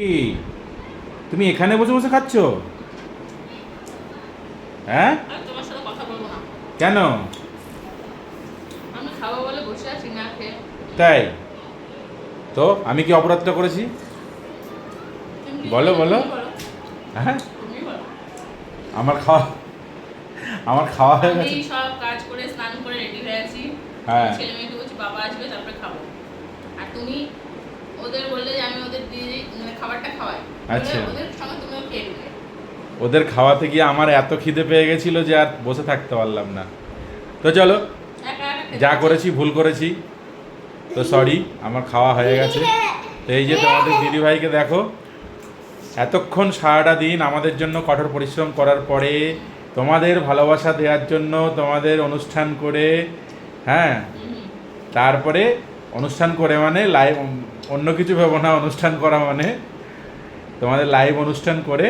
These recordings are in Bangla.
কি? তুমি এখানে বসে বসে খাচ্ছ? হ্যাঁ? কেন? তাই? তো আমি কি অপরাধটা করেছি? বলো, বলো। তুমি হ্যাঁ আমার খাওয়া আমার খাওয়া হয়ে গেছে। সব কাজ করে স্নান করে রেডি হয়ে আছি। হ্যাঁ। ছেলে মেয়েকে বলছি বাবা আসবে তারপরে খাব। আর তুমি ওদের বললে যে আমি ওদের দিয়ে দিই, মানে খাবারটা খাওয়াই আচ্ছা। ওদের- খাওয়াতে গিয়ে আমার এত খিদে পেয়ে গেছিল যে আর বসে থাকতে পারলাম না। তো চলো যা করেছি ভুল করেছি তো সরি আমার খাওয়া হয়ে গেছে। তো এই যে তোমাদের দিদিভাইকে দেখো এতক্ষণ সারাটা দিন আমাদের জন্য কঠোর পরিশ্রম করার পরে তোমাদের ভালোবাসা দেওয়ার জন্য তোমাদের অনুষ্ঠান করে হ্যাঁ তারপরে অনুষ্ঠান করে মানে লাইভ অন্য কিছু ভেবো না অনুষ্ঠান করা মানে তোমাদের লাইভ অনুষ্ঠান করে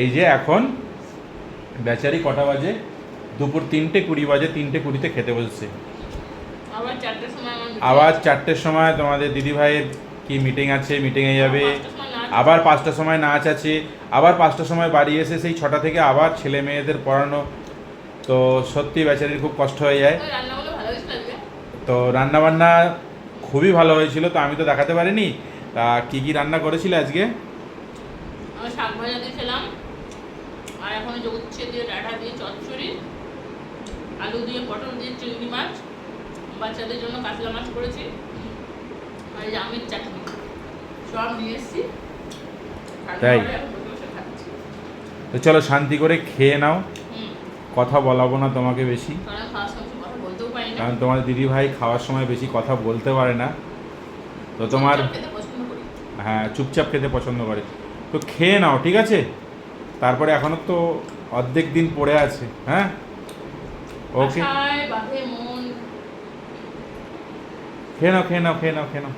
এই যে এখন বেচারি কটা বাজে? দুপুর তিনটে কুড়ি বাজে তিনটে কুড়িতে খেতে বসছে। আবার চারটের সময় তোমাদের দিদিভাইয়ের কি মিটিং আছে? মিটিংয়ে যাবে। আবার পাঁচটার সময় নাচ আছে। আবার পাঁচটার সময় বাড়ি এসে সেই ছটা থেকে আবার ছেলে মেয়েদের পড়ানো। তো সত্যি বেচারির খুব কষ্ট হয়ে যায়। তো রান্নাবান্না খুবই ভালো হয়েছিল। তো আমি তো দেখাতে পারিনি। তা কী কী রান্না করেছিলে আজকে? আমি শাক ভাজা দিয়ে খেলাম। আর এখন যে উচ্ছে দিয়ে ডাঁটা দিয়ে চচ্চড়ি আলু দিয়ে পটল দিয়ে চিংড়ি মাছ বাচ্চাদের জন্য কাতলা মাছ করেছি। আর এই আমের চাটনি সব নিয়ে এসেছি। তাই? তো চলো শান্তি করে খেয়ে নাও। কথা বলাবো না তোমাকে বেশি। কারণ তোমার দিদিভাই খাওয়ার সময় বেশি কথা বলতে পারে না। তো তোমার হ্যাঁ চুপচাপ খেতে পছন্দ করে। তো খেয়ে নাও ঠিক আছে? তারপরে এখনও তো অর্ধেক দিন পড়ে আছে হ্যাঁ? ওকে খেয়ে নাও খেয়ে নাও খেয়ে নাও খেয়ে নাও।